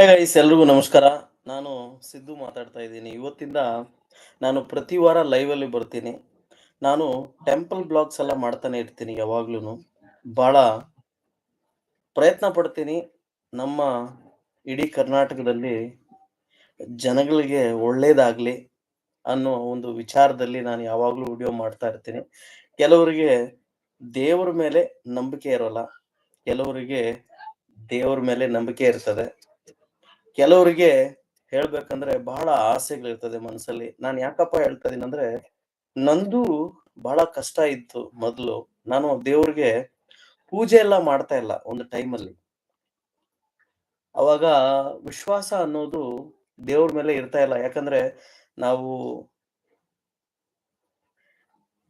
Hey guys ಎಲ್ರಿಗೂ ನಮಸ್ಕಾರ. ನಾನು ಸಿದ್ದು ಮಾತಾಡ್ತಾ ಇದ್ದೀನಿ. ಇವತ್ತಿಂದ ನಾನು ಪ್ರತಿ ವಾರ ಲೈವಲ್ಲಿ ಬರ್ತೀನಿ. ನಾನು ಟೆಂಪಲ್ ಬ್ಲಾಗ್ಸ್ ಎಲ್ಲ ಮಾಡ್ತಾನೆ ಇರ್ತೀನಿ ಯಾವಾಗ್ಲೂ ಭಾಳ ಪ್ರಯತ್ನ ಪಡ್ತೀನಿ. ನಮ್ಮ ಇಡೀ ಕರ್ನಾಟಕದಲ್ಲಿ ಜನಗಳಿಗೆ ಒಳ್ಳೇದಾಗಲಿ ಅನ್ನೋ ಒಂದು ವಿಚಾರದಲ್ಲಿ ನಾನು ಯಾವಾಗಲೂ ವಿಡಿಯೋ ಮಾಡ್ತಾ ಇರ್ತೀನಿ. ಕೆಲವರಿಗೆ ದೇವರ ಮೇಲೆ ನಂಬಿಕೆ ಇರೋಲ್ಲ. ಕೆಲವರಿಗೆ ದೇವರ ಮೇಲೆ ನಂಬಿಕೆ ಇರ್ತದೆ. ಕೆಲವರಿಗೆ ಹೇಳ್ಬೇಕಂದ್ರೆ ಬಹಳ ಆಸೆಗಳಿರ್ತದೆ ಮನಸ್ಸಲ್ಲಿ. ನಾನ್ ಯಾಕಪ್ಪ ಹೇಳ್ತಾ ಅಂದ್ರೆ, ನಂದು ಬಹಳ ಕಷ್ಟ ಇತ್ತು ಮೊದಲು ನಾನು ದೇವ್ರಿಗೆ ಪೂಜೆ ಎಲ್ಲ ಮಾಡ್ತಾ ಇಲ್ಲ ಒಂದು ಟೈಮಲ್ಲಿ. ಅವಾಗ ವಿಶ್ವಾಸ ಅನ್ನೋದು ದೇವ್ರ ಮೇಲೆ ಇರ್ತಾ ಇಲ್ಲ. ಯಾಕಂದ್ರೆ ನಾವು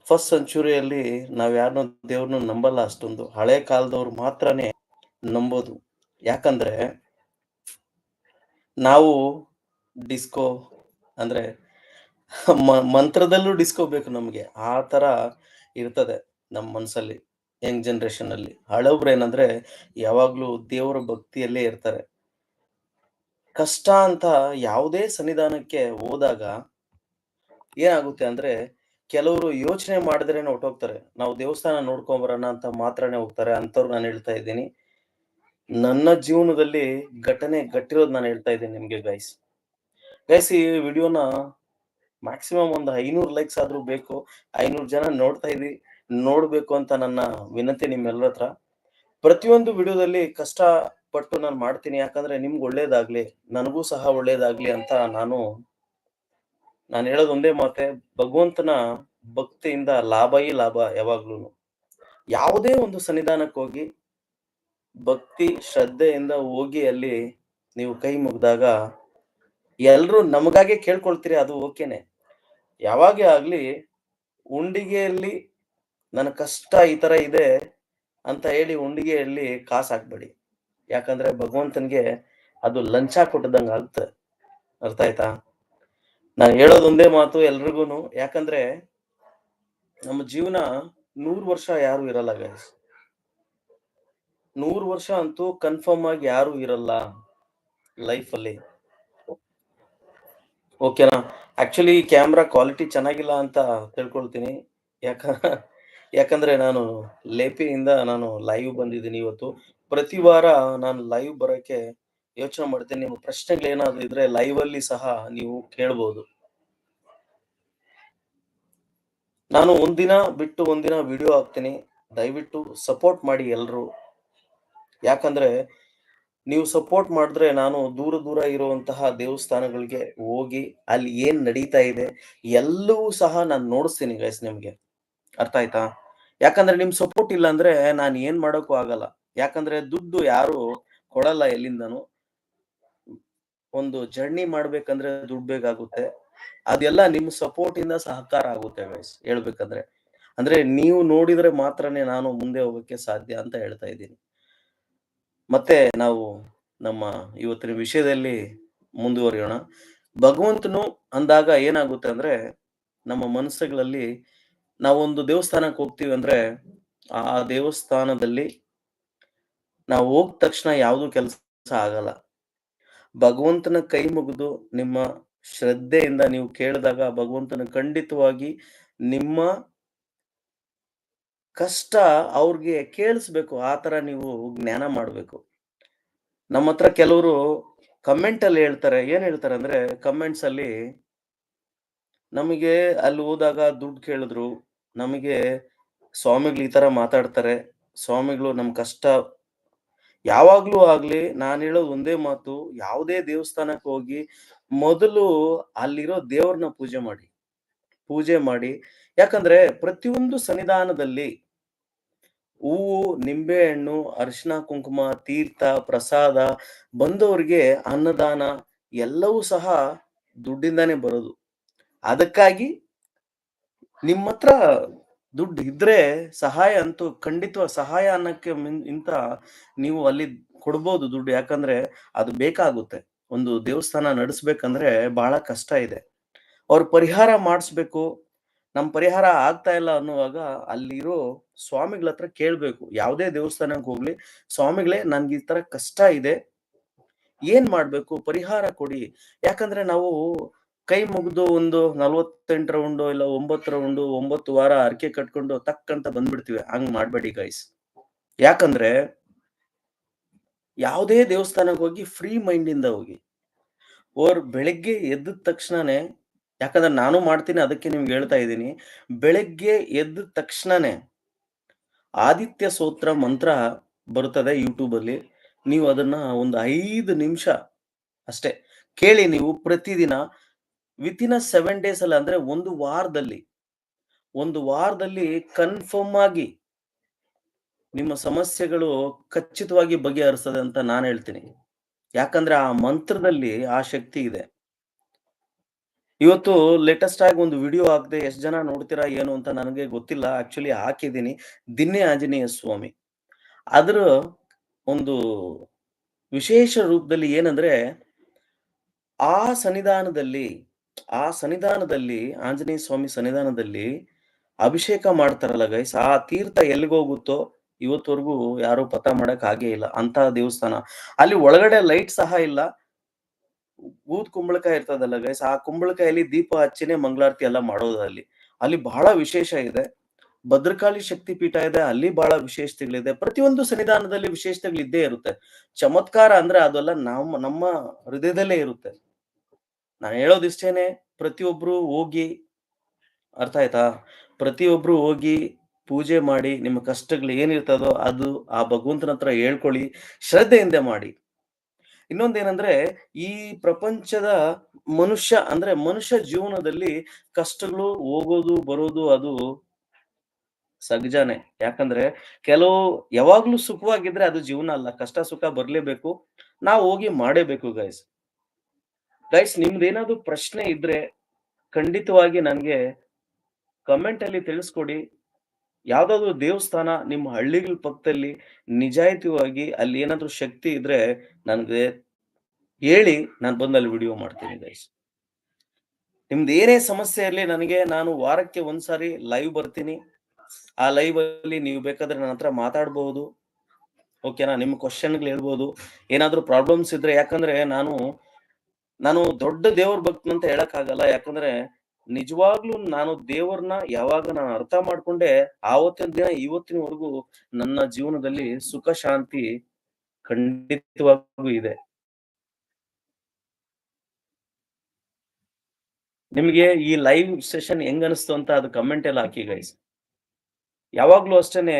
ಫಸ್ಟ್ ಸೆಂಚುರಿಯಲ್ಲಿ ನಾವ್ ಯಾರನ್ನೂ ದೇವ್ರನ್ನ ನಂಬಲ್ಲ ಅಷ್ಟೊಂದು. ಹಳೆ ಕಾಲದವ್ರು ಮಾತ್ರನೇ ನಂಬೋದು. ಯಾಕಂದ್ರೆ ನಾವು ಡಿಸ್ಕೋ ಅಂದ್ರೆ ಮಂತ್ರದಲ್ಲೂ ಡಿಸ್ಕೋ ಬೇಕು ನಮ್ಗೆ. ಆ ತರ ಇರ್ತದೆ ನಮ್ಮ ಮನ್ಸಲ್ಲಿ ಯಂಗ್ ಜನ್ರೇಷನ್ ಅಲ್ಲಿ ಹಳಬ್ರು ಏನಂದ್ರೆ ಯಾವಾಗ್ಲೂ ದೇವರ ಭಕ್ತಿಯಲ್ಲೇ ಇರ್ತಾರೆ. ಕಷ್ಟ ಅಂತ ಯಾವುದೇ ಸನ್ನಿಧಾನಕ್ಕೆ ಹೋದಾಗ ಏನಾಗುತ್ತೆ ಅಂದ್ರೆ, ಕೆಲವರು ಯೋಚನೆ ಮಾಡಿದ್ರೆ ಹೊಟ್ಟೋಗ್ತಾರೆ ನಾವು ದೇವಸ್ಥಾನ ನೋಡ್ಕೊಂಡ್ ಬರೋಣ ಅಂತ ಮಾತ್ರನೇ ಹೋಗ್ತಾರೆ. ಅಂತವ್ರು ನಾನು ಹೇಳ್ತಾ ಇದ್ದೀನಿ. ನನ್ನ ಜೀವನದಲ್ಲಿ ಘಟನೆ ಘಟ್ಟಿರೋದು ನಾನು ಹೇಳ್ತಾ ಇದ್ದೀನಿ ನಿಮ್ಗೆ ಗೈಸ್. ಗೈಸ್ ಈ ವಿಡಿಯೋನ ಮ್ಯಾಕ್ಸಿಮಮ್ ಒಂದು ಐನೂರು ಲೈಕ್ಸ್ ಆದ್ರೂ ಬೇಕು. ಐನೂರು ಜನ ನೋಡ್ತಾ ಇದ್ದೀವಿ ನೋಡ್ಬೇಕು ಅಂತ ನನ್ನ ವಿನಂತಿ ನಿಮ್ಮೆಲ್ಲರ ಹತ್ರ. ಪ್ರತಿಯೊಂದು ವಿಡಿಯೋದಲ್ಲಿ ಕಷ್ಟ ಪಟ್ಟು ನಾನು ಮಾಡ್ತೀನಿ. ಯಾಕಂದ್ರೆ ನಿಮ್ಗೆ ಒಳ್ಳೇದಾಗ್ಲಿ, ನನಗೂ ಸಹ ಒಳ್ಳೇದಾಗ್ಲಿ ಅಂತ ನಾನು ನಾನು ಹೇಳೋದೊಂದೇ ಮಾತೆ ಭಗವಂತನ ಭಕ್ತಿಯಿಂದ ಲಾಭ ಈ ಲಾಭ ಯಾವಾಗ್ಲೂ ಯಾವುದೇ ಒಂದು ಸನ್ನಿಧಾನಕ್ಕೆ ಹೋಗಿ ಭಕ್ತಿ, ಶ್ರದ್ಧೆಯಿಂದ ಹೋಗಿ ಅಲ್ಲಿ ನೀವು ಕೈ ಮುಗ್ದಾಗ ಎಲ್ರೂ ನಮಗಾಗೆ ಕೇಳ್ಕೊಳ್ತೀರಿ ಅದು ಓಕೆನೆ. ಯಾವಾಗೇ ಆಗ್ಲಿ ಉಂಡಿಗೆಯಲ್ಲಿ ನನ್ನ ಕಷ್ಟ ಈ ತರ ಇದೆ ಅಂತ ಹೇಳಿ ಉಂಡಿಗೆಯಲ್ಲಿ ಕಾಸು ಹಾಕ್ಬೇಡಿ. ಯಾಕಂದ್ರೆ ಭಗವಂತನ್ಗೆ ಅದು ಲಂಚ ಕೊಟ್ಟದಂಗ ಆಗುತ್ತೆ. ಅರ್ಥ ಆಯ್ತಾ? ನಾನು ಹೇಳೋದೊಂದೇ ಮಾತು ಎಲ್ರಿಗೂನು. ಯಾಕಂದ್ರೆ ನಮ್ಮ ಜೀವನ ನೂರು ವರ್ಷ ಯಾರು ಇರಲ್ಲ ಗೈಸ್. 100 ವರ್ಷ ಅಂತೂ ಕನ್ಫರ್ಮ್ ಆಗಿ ಯಾರು ಇರಲ್ಲ ಲೈಫ್ ಅಲ್ಲಿ ಓಕೆನಾ? ಆಕ್ಚುಲಿ ಕ್ಯಾಮ್ರಾ ಕ್ವಾಲಿಟಿ ಚೆನ್ನಾಗಿಲ್ಲ ಅಂತ ತಿಳ್ಕೊಳ್ತೀನಿ. ಯಾಕ, ಯಾಕಂದ್ರೆ ನಾನು ಲೇಪಿಯಿಂದ ನಾನು ಲೈವ್ ಬಂದಿದ್ದೀನಿ ಇವತ್ತು. ಪ್ರತಿ ವಾರ ನಾನು ಲೈವ್ ಬರಕ್ಕೆ ಯೋಚನೆ ಮಾಡ್ತೀನಿ. ನಿಮ್ಮ ಪ್ರಶ್ನೆಗಳೇನಾದ್ರು ಇದ್ರೆ ಲೈವ್ ಅಲ್ಲಿ ಸಹ ನೀವು ಕೇಳ್ಬೋದು. ನಾನು ಒಂದಿನ ಬಿಟ್ಟು ಒಂದಿನ ವಿಡಿಯೋ ಹಾಕ್ತೀನಿ. ದಯವಿಟ್ಟು ಸಪೋರ್ಟ್ ಮಾಡಿ ಎಲ್ರು. ಯಾಕಂದ್ರೆ ನೀವು ಸಪೋರ್ಟ್ ಮಾಡಿದ್ರೆ ನಾನು ದೂರ ದೂರ ಇರುವಂತಹ ದೇವಸ್ಥಾನಗಳಿಗೆ ಹೋಗಿ ಅಲ್ಲಿ ಏನ್ ನಡೀತಾ ಇದೆ ಎಲ್ಲವೂ ಸಹ ನಾನು ನೋಡಿಸ್ತೀನಿ ಗೈಸ್ ನಿಮ್ಗೆ. ಅರ್ಥ ಆಯ್ತಾ? ಯಾಕಂದ್ರೆ ನಿಮ್ ಸಪೋರ್ಟ್ ಇಲ್ಲ ಅಂದ್ರೆ ನಾನು ಏನ್ ಮಾಡೋಕ್ಕೂ ಆಗಲ್ಲ. ಯಾಕಂದ್ರೆ ದುಡ್ಡು ಯಾರು ಕೊಡಲ್ಲ ಎಲ್ಲಿಂದನು ಒಂದು ಜರ್ನಿ ಮಾಡ್ಬೇಕಂದ್ರೆ ದುಡ್ಡು ಬೇಕಾಗುತ್ತೆ. ಅದೆಲ್ಲ ನಿಮ್ ಸಪೋರ್ಟ್ ಇಂದ ಸಹಕಾರ ಆಗುತ್ತೆ ಗೈಸ್ ಹೇಳ್ಬೇಕಂದ್ರೆ. ಅಂದ್ರೆ ನೀವು ನೋಡಿದ್ರೆ ಮಾತ್ರನೇ ನಾನು ಮುಂದೆ ಹೋಗಕ್ಕೆ ಸಾಧ್ಯ ಅಂತ ಹೇಳ್ತಾ ಇದ್ದೀನಿ. ಮತ್ತೆ ನಾವು ನಮ್ಮ ಇವತ್ತಿನ ವಿಷಯದಲ್ಲಿ ಮುಂದುವರಿಯೋಣ. ಭಗವಂತನು ಅಂದಾಗ ಏನಾಗುತ್ತೆ ಅಂದ್ರೆ, ನಮ್ಮ ಮನಸ್ಸುಗಳಲ್ಲಿ ನಾವೊಂದು ದೇವಸ್ಥಾನಕ್ಕೆ ಹೋಗ್ತೀವಿ ಅಂದ್ರೆ, ಆ ದೇವಸ್ಥಾನದಲ್ಲಿ ನಾವು ಹೋಗ್ ತಕ್ಷಣ ಯಾವುದು ಕೆಲಸ ಆಗಲ್ಲ. ಭಗವಂತನ ಕೈ ಮುಗಿದು ನಿಮ್ಮ ಶ್ರದ್ಧೆಯಿಂದ ನೀವು ಕೇಳಿದಾಗ ಭಗವಂತನ ಖಂಡಿತವಾಗಿ ನಿಮ್ಮ ಕಷ್ಟ ಅವ್ರಿಗೆ ಕೇಳಿಸ್ಬೇಕು. ಆ ಥರ ನೀವು ಜ್ಞಾನ ಮಾಡಬೇಕು ನಮ್ಮತ್ರ ಹತ್ರ ಕಮೆಂಟ್ ಅಲ್ಲಿ ಹೇಳ್ತಾರೆ. ಏನು ಹೇಳ್ತಾರೆ ಅಂದ್ರೆ ಕಮೆಂಟ್ಸಲ್ಲಿ ನಮಗೆ ಅಲ್ಲಿ ಹೋದಾಗ ದುಡ್ಡು ಕೇಳಿದ್ರು. ನಮಗೆ ಸ್ವಾಮಿಗಳು ಈ ಥರ ಮಾತಾಡ್ತಾರೆ. ಸ್ವಾಮಿಗಳು ನಮ್ಮ ಕಷ್ಟ, ಯಾವಾಗ್ಲೂ ಆಗ್ಲಿ ನಾನು ಹೇಳೋದು ಒಂದೇ ಮಾತು. ಯಾವುದೇ ದೇವಸ್ಥಾನಕ್ಕೆ ಹೋಗಿ ಮೊದಲು ಅಲ್ಲಿರೋ ದೇವ್ರನ್ನ ಪೂಜೆ ಮಾಡಿ. ಪೂಜೆ ಮಾಡಿ. ಯಾಕಂದ್ರೆ ಪ್ರತಿಯೊಂದು ಸನ್ನಿಧಾನದಲ್ಲಿ ಹೂವು, ನಿಂಬೆಹಣ್ಣು, ಅರಿಶಿನ, ಕುಂಕುಮ, ತೀರ್ಥ, ಪ್ರಸಾದ ಬಂದವರಿಗೆ ಅನ್ನದಾನ ಎಲ್ಲವೂ ಸಹ ದುಡ್ಡಿಂದಾನೇ ಬರೋದು. ಅದಕ್ಕಾಗಿ ನಿಮ್ಮತ್ರ ದುಡ್ಡು ಇದ್ರೆ ಸಹಾಯ ಅಂತೂ ಖಂಡಿತ ಸಹಾಯ ಅನ್ನಕ್ಕೆ ಇಂತ ನೀವು ಅಲ್ಲಿ ಕೊಡ್ಬೋದು ದುಡ್ಡು. ಯಾಕಂದ್ರೆ ಅದು ಬೇಕಾಗುತ್ತೆ. ಒಂದು ದೇವಸ್ಥಾನ ನಡೆಸ್ಬೇಕಂದ್ರೆ ಬಹಳ ಕಷ್ಟ ಇದೆ. ಅವ್ರು ಪರಿಹಾರ ಮಾಡಿಸ್ಬೇಕು. ನಮ್ ಪರಿಹಾರ ಆಗ್ತಾ ಇಲ್ಲ ಅನ್ನುವಾಗ ಅಲ್ಲಿರೋ ಸ್ವಾಮಿಗಳ ಹತ್ರ ಕೇಳ್ಬೇಕು. ಯಾವುದೇ ದೇವಸ್ಥಾನಕ್ಕೆ ಹೋಗ್ಲಿ, ಸ್ವಾಮಿಗಳೇ ನನ್ಗೆ ಈ ತರ ಕಷ್ಟ ಇದೆ. ಏನ್ ಮಾಡ್ಬೇಕು? ಪರಿಹಾರ ಕೊಡಿ. ಯಾಕಂದ್ರೆ ನಾವು ಕೈ ಮುಗಿದು ಒಂದು 48 ರೌಂಡು ಇಲ್ಲ ಒಂಬತ್ತು ರೌಂಡು ಒಂಬತ್ತು ವಾರ ಅರ್ಕೆ ಕಟ್ಕೊಂಡು ತಕ್ಕಂತ ಬಂದ್ಬಿಡ್ತೀವಿ. ಹಂಗ್ ಮಾಡ್ಬೇಡಿ ಗೈಸ್. ಯಾಕಂದ್ರೆ ಯಾವುದೇ ದೇವಸ್ಥಾನಕ್ಕೆ ಹೋಗಿ ಫ್ರೀ ಮೈಂಡಿಂದ ಹೋಗಿ. ಓರ್ ಬೆಳಿಗ್ಗೆ ಎದ್ದ ತಕ್ಷಣನೇ ಯಾಕಂದ್ರೆ ನಾನು ಮಾಡ್ತೀನಿ, ಅದಕ್ಕೆ ನಿಮ್ಗೆ ಹೇಳ್ತಾ ಇದ್ದೀನಿ. ಬೆಳಗ್ಗೆ ಎದ್ದ ತಕ್ಷಣನೇ ಆದಿತ್ಯ ಸೂತ್ರ ಮಂತ್ರ ಬರುತ್ತದೆ ಯೂಟ್ಯೂಬಲ್ಲಿ. ನೀವು ಅದನ್ನ ಒಂದು ಐದು ನಿಮಿಷ ಅಷ್ಟೇ ಕೇಳಿ ನೀವು ಪ್ರತಿದಿನ ವಿತಿನ್ ಅ ಸೆವೆನ್ ಡೇಸ್ ಅಲ್ಲಿ ಅಂದ್ರೆ ಒಂದು ವಾರದಲ್ಲಿ ಒಂದು ವಾರದಲ್ಲಿ ಕನ್ಫರ್ಮ್ ಆಗಿ ನಿಮ್ಮ ಸಮಸ್ಯೆಗಳು ಖಚಿತವಾಗಿ ಬಗೆಹರಿಸ್ತದೆ ಅಂತ ನಾನು ಹೇಳ್ತೀನಿ. ಯಾಕಂದ್ರೆ ಆ ಮಂತ್ರದಲ್ಲಿ ಆ ಶಕ್ತಿ ಇದೆ. ಇವತ್ತು ಲೇಟೆಸ್ಟ್ ಆಗಿ ಒಂದು ವಿಡಿಯೋ ಹಾಕ್ದೆ ಎಷ್ಟು ಜನ ನೋಡ್ತೀರಾ, ಏನು ಅಂತ ನನಗೆ ಗೊತ್ತಿಲ್ಲ. ಆಕ್ಚುಲಿ ಹಾಕಿದ್ದೀನಿ. ದಿನ್ನೆ ಆಂಜನೇಯ ಸ್ವಾಮಿ. ಅದ್ರ ಒಂದು ವಿಶೇಷ ರೂಪದಲ್ಲಿ ಏನಂದ್ರೆ, ಆ ಸನ್ನಿಧಾನದಲ್ಲಿ ಆ ಸನ್ನಿಧಾನದಲ್ಲಿ, ಆಂಜನೇಯ ಸ್ವಾಮಿ ಸನ್ನಿಧಾನದಲ್ಲಿ ಅಭಿಷೇಕ ಮಾಡ್ತಾರಲ್ಲ ಗೈಸ್ ಆ ತೀರ್ಥ ಎಲ್ಲಿಗೋಗುತ್ತೋ ಇವತ್ತವರೆಗೂ ಯಾರು ಪತ ಮಾಡಕ್ ಆಗೇ ಇಲ್ಲ. ಅಂತ ದೇವಸ್ಥಾನ. ಅಲ್ಲಿ ಒಳಗಡೆ ಲೈಟ್ ಸಹ ಇಲ್ಲ. ಊದ್ ಕುಂಬಳಕಾಯಿ ಇರ್ತದಲ್ಲ ಗೈಸ್ ಆ ಕುಂಬಳಕಾಯಲ್ಲಿ ದೀಪ ಹಚ್ಚಿನೇ ಮಂಗಳಾರತಿ ಎಲ್ಲ ಮಾಡೋದು ಅಲ್ಲಿ. ಅಲ್ಲಿ ಬಹಳ ವಿಶೇಷ ಇದೆ. ಭದ್ರಕಾಳಿ ಶಕ್ತಿ ಪೀಠ ಇದೆ. ಅಲ್ಲಿ ಬಹಳ ವಿಶೇಷತೆಗಳಿದೆ. ಪ್ರತಿಯೊಂದು ಸನ್ನಿಧಾನದಲ್ಲಿ ವಿಶೇಷತೆಗಳು ಇದ್ದೇ ಇರುತ್ತೆ. ಚಮತ್ಕಾರ ಅಂದ್ರೆ ಅದೆಲ್ಲ ನಮ್ಮ ನಮ್ಮ ಹೃದಯದಲ್ಲೇ ಇರುತ್ತೆ. ನಾನು ಹೇಳೋದಿಷ್ಟೇನೆ ಪ್ರತಿಯೊಬ್ರು ಹೋಗಿ, ಅರ್ಥ ಆಯ್ತಾ? ಪ್ರತಿಯೊಬ್ರು ಹೋಗಿ ಪೂಜೆ ಮಾಡಿ, ನಿಮ್ಮ ಕಷ್ಟಗಳು ಏನಿರ್ತದೋ ಅದು ಆ ಭಗವಂತನ ಹತ್ರ ಹೇಳ್ಕೊಳ್ಳಿ. ಶ್ರದ್ಧೆಯಿಂದ ಮಾಡಿ. ಇನ್ನೊಂದೇನಂದ್ರೆ ಈ ಪ್ರಪಂಚದ ಮನುಷ್ಯ, ಅಂದ್ರೆ ಮನುಷ್ಯ ಜೀವನದಲ್ಲಿ ಕಷ್ಟಗಳು ಹೋಗೋದು, ಬರೋದು ಅದು ಸಗಜಾನೆ ಯಾಕಂದ್ರೆ ಕೆಲವು ಯಾವಾಗ್ಲೂ ಸುಖವಾಗಿದ್ರೆ ಅದು ಜೀವನ ಅಲ್ಲ. ಕಷ್ಟ, ಸುಖ ಬರ್ಲೇಬೇಕು. ನಾವು ಹೋಗಿ ಮಾಡೇಬೇಕು ಗೈಸ್. ಗೈಸ್ ನಿಮ್ದೇನಾದ್ರು ಪ್ರಶ್ನೆ ಇದ್ರೆ ಖಂಡಿತವಾಗಿ ನನ್ಗೆ ಕಮೆಂಟ್ ಅಲ್ಲಿ ತಿಳಿಸ್ಕೊಡಿ. ಯಾವ್ದಾದ್ರು ದೇವಸ್ಥಾನ ನಿಮ್ಮ ಹಳ್ಳಿಗಳ ಪಕ್ಕದಲ್ಲಿ ನಿಜಾಯಿತಿವಾಗಿ ಅಲ್ಲಿ ಏನಾದ್ರು ಶಕ್ತಿ ಇದ್ರೆ ನನಗೆ ಹೇಳಿ ನಾನು ಬಂದು ಅಲ್ಲಿ ವಿಡಿಯೋ ಮಾಡ್ತೀನಿ ಗೈಸ್. ನಿಮ್ದು ಏನೇ ಸಮಸ್ಯೆ ಇರಲಿ ನನಗೆ, ನಾನು ವಾರಕ್ಕೆ ಒಂದ್ಸಾರಿ ಲೈವ್ ಬರ್ತೀನಿ. ಆ ಲೈವ್ ಅಲ್ಲಿ ನೀವು ಬೇಕಾದ್ರೆ ನನ್ನ ಹತ್ರ ಮಾತಾಡ್ಬಹುದು. ಓಕೆನಾ? ನಿಮ್ಮ ಕ್ವಶನ್ಗಳು ಹೇಳ್ಬೋದು. ಏನಾದ್ರೂ ಪ್ರಾಬ್ಲಮ್ಸ್ ಇದ್ರೆ, ಯಾಕಂದ್ರೆ ನಾನು ನಾನು ದೊಡ್ಡ ದೇವ್ರ ಭಕ್ತನಂತ ಹೇಳಕ್ಕಾಗಲ್ಲ. ಯಾಕಂದ್ರೆ ನಿಜವಾಗ್ಲೂ ನಾನು ದೇವರನ್ನ ಯಾವಾಗ ನಾನು ಅರ್ಥ ಮಾಡ್ಕೊಂಡೆ ಆವತ್ತಿನ ದಿನ, ಇವತ್ತಿನವರೆಗೂ ನನ್ನ ಜೀವನದಲ್ಲಿ ಸುಖ, ಶಾಂತಿ ಖಂಡಿತವಾಗೂ ಇದೆ. ನಿಮ್ಗೆ ಈ ಲೈವ್ ಸೆಷನ್ ಹೆಂಗ್ ಅನಿಸ್ತು ಅಂತ ಅದು ಕಮೆಂಟ್ ಎಲ್ಲ ಹಾಕಿ ಗೈಸ್. ಯಾವಾಗ್ಲೂ ಅಷ್ಟೇನೆ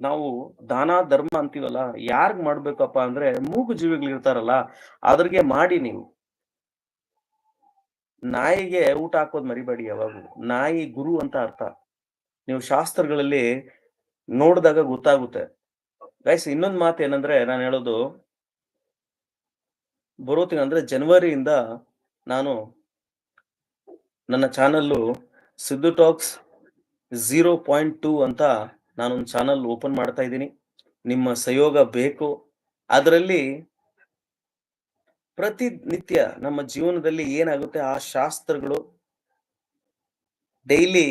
ನಾವು ದಾನ, ಧರ್ಮ ಅಂತೀವಲ್ಲ, ಯಾರ್ಗ್ ಮಾಡ್ಬೇಕಪ್ಪ ಅಂದ್ರೆ ಮೂಗು ಜೀವಿಗಳು ಇರ್ತಾರಲ್ಲ ಅದ್ರಿಗೆ ಮಾಡಿ ನೀವು. ನಾಯಿಗೆ ಊಟ ಹಾಕೋದ್ ಮರಿಬೇಡಿ ಯಾವಾಗೂ ನಾಯಿ ಗುರು ಅಂತ ಅರ್ಥ. ನೀವು ಶಾಸ್ತ್ರಗಳಲ್ಲಿ ನೋಡಿದಾಗ ಗೊತ್ತಾಗುತ್ತೆ. ಗೈಸ್ ಇನ್ನೊಂದ್ ಮಾತು ಏನಂದ್ರೆ ನಾನು ಹೇಳೋದು ಬರೋ ಅಂದ್ರೆ ಜನವರಿಯಿಂದ ನಾನು ನನ್ನ ಚಾನಲ್ಲು ಸಿದ್ದು ಟಾಕ್ಸ್ 0.2 ಅಂತ ನಾನೊಂದು ಚಾನಲ್ ಓಪನ್ ಮಾಡ್ತಾ ಇದ್ದೀನಿ. ನಿಮ್ಮ ಸಹಯೋಗ ಬೇಕು. ಅದರಲ್ಲಿ ಪ್ರತಿನಿತ್ಯ ನಮ್ಮ ಜೀವನದಲ್ಲಿ ಏನಾಗುತ್ತೆ ಆ ಶಾಸ್ತ್ರಗಳು ಡೈಲಿ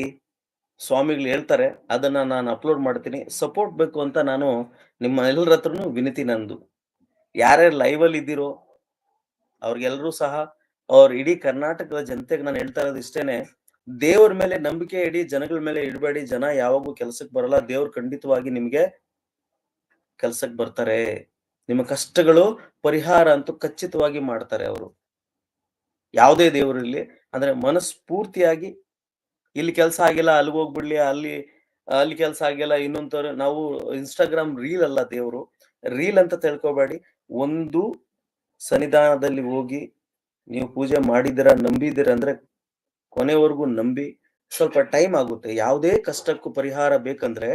ಸ್ವಾಮಿಗಳು ಹೇಳ್ತಾರೆ. ಅದನ್ನ ನಾನು ಅಪ್ಲೋಡ್ ಮಾಡ್ತೀನಿ. ಸಪೋರ್ಟ್ ಬೇಕು ಅಂತ ನಾನು ನಿಮ್ಮ ಎಲ್ಲರ ಹತ್ರನು ವಿನತಿ ನಂದು. ಯಾರ್ಯಾರು ಲೈವ್ ಅಲ್ಲಿ ಇದ್ದೀರೋ ಅವ್ರಿಗೆಲ್ಲರೂ ಸಹ, ಅವ್ರ ಇಡೀ ಕರ್ನಾಟಕದ ಜನತೆಗೆ ನಾನು ಹೇಳ್ತಾ ಇರೋದು ಇಷ್ಟೇನೆ. ದೇವ್ರ ಮೇಲೆ ನಂಬಿಕೆ ಇಡಿ. ಜನಗಳ ಮೇಲೆ ಇಡಬೇಡಿ. ಜನ ಯಾವಾಗೂ ಕೆಲ್ಸಕ್ಕೆ ಬರಲ್ಲ. ದೇವ್ರು ಖಂಡಿತವಾಗಿ ನಿಮ್ಗೆ ಕೆಲ್ಸಕ್ಕೆ ಬರ್ತಾರೆ. ನಿಮ್ಮ ಕಷ್ಟಗಳು ಪರಿಹಾರ ಅಂತೂ ಖಚಿತವಾಗಿ ಮಾಡ್ತಾರೆ ಅವರು. ಯಾವುದೇ ದೇವರಲ್ಲಿ ಅಂದ್ರೆ ಮನಸ್ಫೂರ್ತಿಯಾಗಿ ಇಲ್ಲಿ ಕೆಲಸ ಆಗಿಲ್ಲ, ಅಲ್ಲಿಗೆ ಹೋಗ್ಬಿಡ್ಲಿ, ಅಲ್ಲಿ ಅಲ್ಲಿ ಕೆಲಸ ಆಗಿಲ್ಲ ಇನ್ನೊಂದ್ ನಾವು ಇನ್‌ಸ್ಟಾಗ್ರಾಮ್ ರೀಲ್ ಅಲ್ಲ ದೇವರು ರೀಲ್ ಅಂತ ತಿಳ್ಕೊಬೇಡಿ. ಒಂದು ಸನ್ನಿಧಾನದಲ್ಲಿ ಹೋಗಿ ನೀವು ಪೂಜೆ ಮಾಡಿದಿರ ನಂಬಿದಿರ ಅಂದ್ರೆ ಕೊನೆವರೆಗೂ ನಂಬಿ, ಸ್ವಲ್ಪ ಟೈಮ್ ಆಗುತ್ತೆ. ಯಾವುದೇ ಕಷ್ಟಕ್ಕೂ ಪರಿಹಾರ ಬೇಕಂದ್ರೆ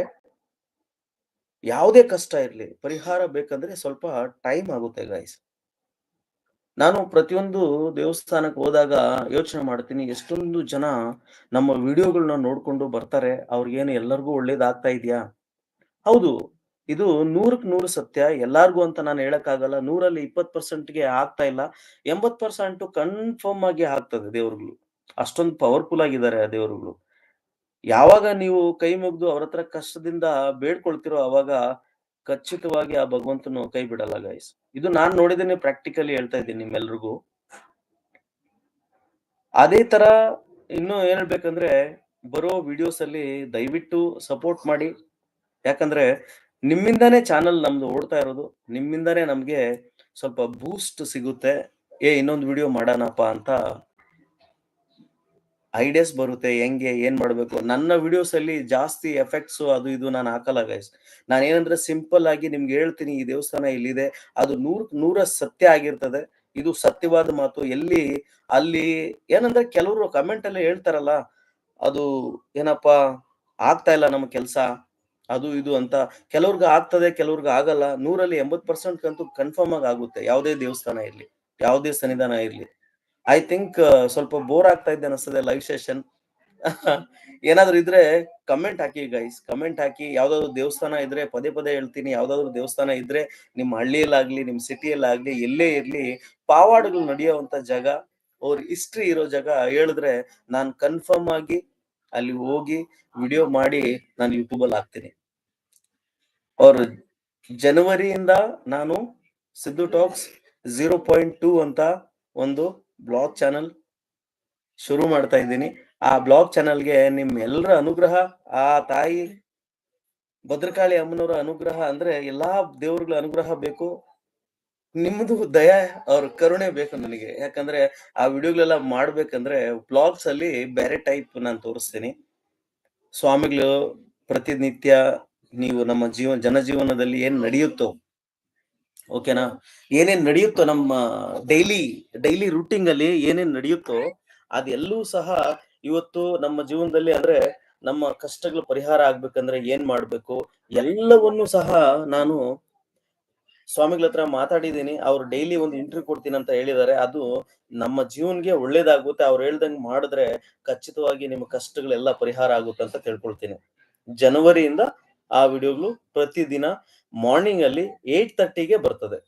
ಯಾವುದೇ ಕಷ್ಟ ಇರಲಿ, ಪರಿಹಾರ ಬೇಕಂದ್ರೆ ಸ್ವಲ್ಪ ಟೈಮ್ ಆಗುತ್ತೆ ಗಾಯ್ಸ್ ನಾನು ಪ್ರತಿಯೊಂದು ದೇವಸ್ಥಾನಕ್ಕೆ ಹೋದಾಗ ಯೋಚನೆ ಮಾಡ್ತೀನಿ, ಎಷ್ಟೊಂದು ಜನ ನಮ್ಮ ವಿಡಿಯೋಗಳನ್ನ ನೋಡ್ಕೊಂಡು ಬರ್ತಾರೆ. ಅವ್ರಿಗೇನು ಎಲ್ಲರಿಗೂ ಒಳ್ಳೇದಾಗ್ತಾ ಇದೆಯಾ? ಹೌದು. ಇದು ನೂರಕ್ಕೆ ನೂರು ಸತ್ಯ. ಎಲ್ಲಾರ್ಗೂ ಅಂತ ನಾನು ಹೇಳಕ್ಕಾಗಲ್ಲ. 100ರಲ್ಲಿ 20%ಗೆ ಆಗ್ತಾ ಇಲ್ಲ. 80% ಕನ್ಫರ್ಮ್ ಆಗಿ ಆಗ್ತದೆ ದೇವ್ರುಗಳು. ಅಷ್ಟೊಂದು ಪವರ್‌ಫುಲ್ ಆಗಿದ್ದಾರೆ ಆ ದೇವ್ರುಗಳು. ಯಾವಾಗ ನೀವು ಕೈ ಮುಗಿದು ಅವ್ರ ಹತ್ರ ಕಷ್ಟದಿಂದ ಬೇಡ್ಕೊಳ್ತಿರೋ ಅವಾಗ ಖಚಿತವಾಗಿ ಆ ಭಗವಂತನು ಕೈ ಬಿಡಲ್ಲ ಗೈಸ್ ಇದು ನಾನ್ ನೋಡಿದ್ದೀನಿ ಪ್ರಾಕ್ಟಿಕಲಿ ಹೇಳ್ತಾ ಇದ್ದೀನಿ ನಿಮ್ಮೆಲ್ರಿಗೂ. ಅದೇ ತರ ಇನ್ನು ಏನ್ ಹೇಳ್ಬೇಕಂದ್ರೆ ಬರೋ ವಿಡಿಯೋಸ್ ಅಲ್ಲಿ ದಯವಿಟ್ಟು ಸಪೋರ್ಟ್ ಮಾಡಿ. ಯಾಕಂದ್ರೆ ನಿಮ್ಮಿಂದಾನೇ ಚಾನಲ್ ನಮ್ದು ಓಡ್ತಾ ಇರೋದು. ನಿಮ್ಮಿಂದಾನೇ ನಮ್ಗೆ ಸ್ವಲ್ಪ ಬೂಸ್ಟ್ ಸಿಗುತ್ತೆ. ಏ, ಇನ್ನೊಂದು ವಿಡಿಯೋ ಮಾಡೋಣಪ್ಪ ಅಂತ ಐಡಿಯಾಸ್ ಬರುತ್ತೆ, ಹೆಂಗೆ, ಏನ್ ಮಾಡ್ಬೇಕು? ನನ್ನ ವಿಡಿಯೋಸ್ ಅಲ್ಲಿ ಜಾಸ್ತಿ ಎಫೆಕ್ಟ್ಸ್ ಅದು ಇದು ನಾನು ಹಾಕಲ್ಲ ಗೈಸ್ ನಾನು ಏನಂದ್ರೆ ಸಿಂಪಲ್ ಆಗಿ ನಿಮ್ಗೆ ಹೇಳ್ತೀನಿ, ಈ ದೇವಸ್ಥಾನ ಇಲ್ಲಿದೆ, ಅದು ನೂರ್, ನೂರ ಸತ್ಯ ಆಗಿರ್ತದೆ. ಇದು ಸತ್ಯವಾದ ಮಾತು. ಎಲ್ಲಿ, ಅಲ್ಲಿ, ಏನಂದ್ರೆ ಕೆಲವರು ಕಮೆಂಟ್ ಅಲ್ಲಿ ಹೇಳ್ತಾರಲ್ಲ, ಅದು ಏನಪ್ಪಾ, ಆಗ್ತಾ ಇಲ್ಲ ನಮ್ಮ ಕೆಲಸ, ಅದು ಇದು ಅಂತ. ಕೆಲವ್ರಿಗೆ ಆಗ್ತದೆ, ಕೆಲವ್ರಿಗೆ ಆಗಲ್ಲ. ನೂರಲ್ಲಿ ಎಂಬತ್ ಪರ್ಸೆಂಟ್ ಅಂತೂ ಕನ್ಫರ್ಮ್ ಆಗಿ ಆಗುತ್ತೆ, ಯಾವುದೇ ದೇವಸ್ಥಾನ ಇರ್ಲಿ, ಯಾವುದೇ ಸನ್ನಿಧಾನ ಇರ್ಲಿ. ಐ ಥಿಂಕ್ ಸ್ವಲ್ಪ ಬೋರ್ ಆಗ್ತಾ ಇದೆ ಅನಿಸ್ತದೆ ಲೈವ್ ಸೆಷನ್ ಏನಾದ್ರು ಇದ್ರೆ ಕಮೆಂಟ್ ಹಾಕಿ ಗೈಸ್ ಕಮೆಂಟ್ ಹಾಕಿ ಯಾವ್ದಾದ್ರು ದೇವಸ್ಥಾನ ಇದ್ರೆ ಪದೇ ಪದೇ ಹೇಳ್ತೀನಿ. ಯಾವ್ದಾದ್ರು ದೇವಸ್ಥಾನ ಇದ್ರೆ ನಿಮ್ ಹಳ್ಳಿಯಲ್ಲಾಗ್ಲಿ, ನಿಮ್ ಸಿಟಿಯಲ್ಲಾಗ್ಲಿ ಎಲ್ಲೇ ಇರ್ಲಿ, ಪಾವಾಡಗಳು ನಡೆಯುವಂತ ಜಾಗ ಅವ್ರ ಹಿಸ್ಟ್ರಿ ಇರೋ ಜಾಗ ಹೇಳಿದ್ರೆ ನಾನ್ ಕನ್ಫರ್ಮ್ ಆಗಿ ಅಲ್ಲಿ ಹೋಗಿ ವಿಡಿಯೋ ಮಾಡಿ ನಾನು ಯೂಟ್ಯೂಬ್ ಅಲ್ಲಿ ಹಾಕ್ತೀನಿ. ಅವ್ರ ಜನವರಿಯಿಂದ ನಾನು Siddu talks zero point two ಅಂತ ಒಂದು ಬ್ಲಾಗ್ ಚಾನಲ್ ಶುರು ಮಾಡ್ತಾ ಇದ್ದೀನಿ. ಆ ಬ್ಲಾಗ್ ಚಾನಲ್ಗೆ ನಿಮ್ಮೆಲ್ಲರ ಅನುಗ್ರಹ, ಆ ತಾಯಿ ಭದ್ರಕಾಳಿ ಅಮ್ಮನವರ ಅನುಗ್ರಹ ಅಂದ್ರೆ ಎಲ್ಲಾ ದೇವ್ರಗಳ ಅನುಗ್ರಹ ಬೇಕು. ನಿಮ್ಮದು ದಯ ಅವ್ರ ಕರುಣೆ ಬೇಕು ನನಗೆ. ಯಾಕಂದ್ರೆ ಆ ವಿಡಿಯೋಗಳೆಲ್ಲ ಮಾಡ್ಬೇಕಂದ್ರೆ ಬ್ಲಾಗ್ಸ್ ಅಲ್ಲಿ ಬೇರೆ ಟೈಪ್ ನಾನು ತೋರಿಸ್ತೀನಿ. ಸ್ವಾಮಿಗಳು ಪ್ರತಿನಿತ್ಯ ನೀವು ನಮ್ಮ ಜೀವನ ಜನಜೀವನದಲ್ಲಿ ಏನ್ ನಡೆಯುತ್ತೋ ಓಕೆನಾ ಏನೇನ್ ನಡೆಯುತ್ತೋ ನಮ್ಮ ಡೈಲಿ ಡೈಲಿ ರೂಟಿಂಗ್ ಅಲ್ಲಿ ಏನೇನ್ ನಡೆಯುತ್ತೋ ಅದೆಲ್ಲೂ ಸಹ ಇವತ್ತು ನಮ್ಮ ಜೀವನದಲ್ಲಿ ಅಂದ್ರೆ ನಮ್ಮ ಕಷ್ಟಗಳು ಪರಿಹಾರ ಆಗ್ಬೇಕಂದ್ರೆ ಏನ್ ಮಾಡ್ಬೇಕು? ಎಲ್ಲವನ್ನೂ ಸಹ ನಾನು ಸ್ವಾಮಿಗಳ ಹತ್ರ ಮಾತಾಡಿದ್ದೀನಿ. ಅವ್ರು ಡೈಲಿ ಒಂದು ಇಂಟರ್ವ್ಯೂ ಕೊಡ್ತೀನಿ ಅಂತ ಹೇಳಿದ್ದಾರೆ. ಅದು ನಮ್ಮ ಜೀವನ್ಗೆ ಒಳ್ಳೇದಾಗುತ್ತೆ. ಅವ್ರು ಹೇಳ್ದಂಗ್ ಮಾಡಿದ್ರೆ ಖಚಿತವಾಗಿ ನಿಮ್ಮ ಕಷ್ಟಗಳೆಲ್ಲ ಪರಿಹಾರ ಆಗುತ್ತೆ ಅಂತ ತಿಳ್ಕೊಳ್ತೀನಿ. ಜನವರಿಯಿಂದ ಆ ವಿಡಿಯೋಗಳು ಪ್ರತಿದಿನ ಮಾರ್ನಿಂಗ್ ಅಲ್ಲಿ ಏಟ್ ತರ್ಟಿಗೆ ಬರ್ತದೆ.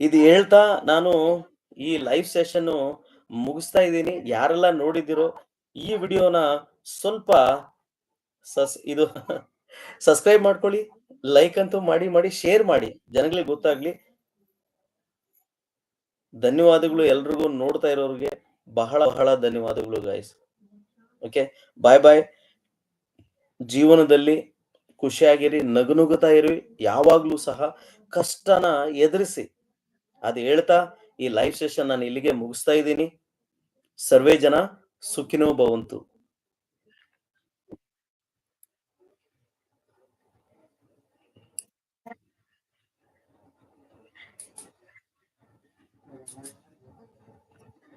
ಇದು ಹೇಳ್ತಾ ನಾನು ಈ ಲೈವ್ ಸೆಷನ್ ಮುಗಿಸ್ತಾ ಇದ್ದೀನಿ. ಯಾರೆಲ್ಲ ನೋಡಿದಿರೋ ಈ ವಿಡಿಯೋನ ಸ್ವಲ್ಪ ಸಸ್, ಇದು ಸಬ್ಸ್ಕ್ರೈಬ್ ಮಾಡ್ಕೊಳ್ಳಿ ಲೈಕ್ ಅಂತೂ ಮಾಡಿ ಮಾಡಿ ಶೇರ್ ಮಾಡಿ. ಜನಗಳಿಗೆ ಗೊತ್ತಾಗ್ಲಿ. ಧನ್ಯವಾದಗಳು ಎಲ್ರಿಗೂ ನೋಡ್ತಾ ಇರೋರಿಗೆ ಬಹಳ ಬಹಳ ಧನ್ಯವಾದಗಳು ಗಾಯ್ಸ್ ಓಕೆ ಬಾಯ್ ಬಾಯ್ ಜೀವನದಲ್ಲಿ ಖುಷಿಯಾಗಿರಿ, ನಗುನುಗುತ್ತಾ ಇರಿ ಯಾವಾಗ್ಲೂ ಸಹ ಕಷ್ಟನ ಎದುರಿಸಿ. ಅದು ಹೇಳ್ತಾ ಈ ಲೈವ್ ಸೆಷನ್ ನಾನು ಇಲ್ಲಿಗೆ ಮುಗಿಸ್ತಾ ಇದ್ದೀನಿ. ಸರ್ವೇ ಜನ ಸುಖಿನೋ ಭವಂತು.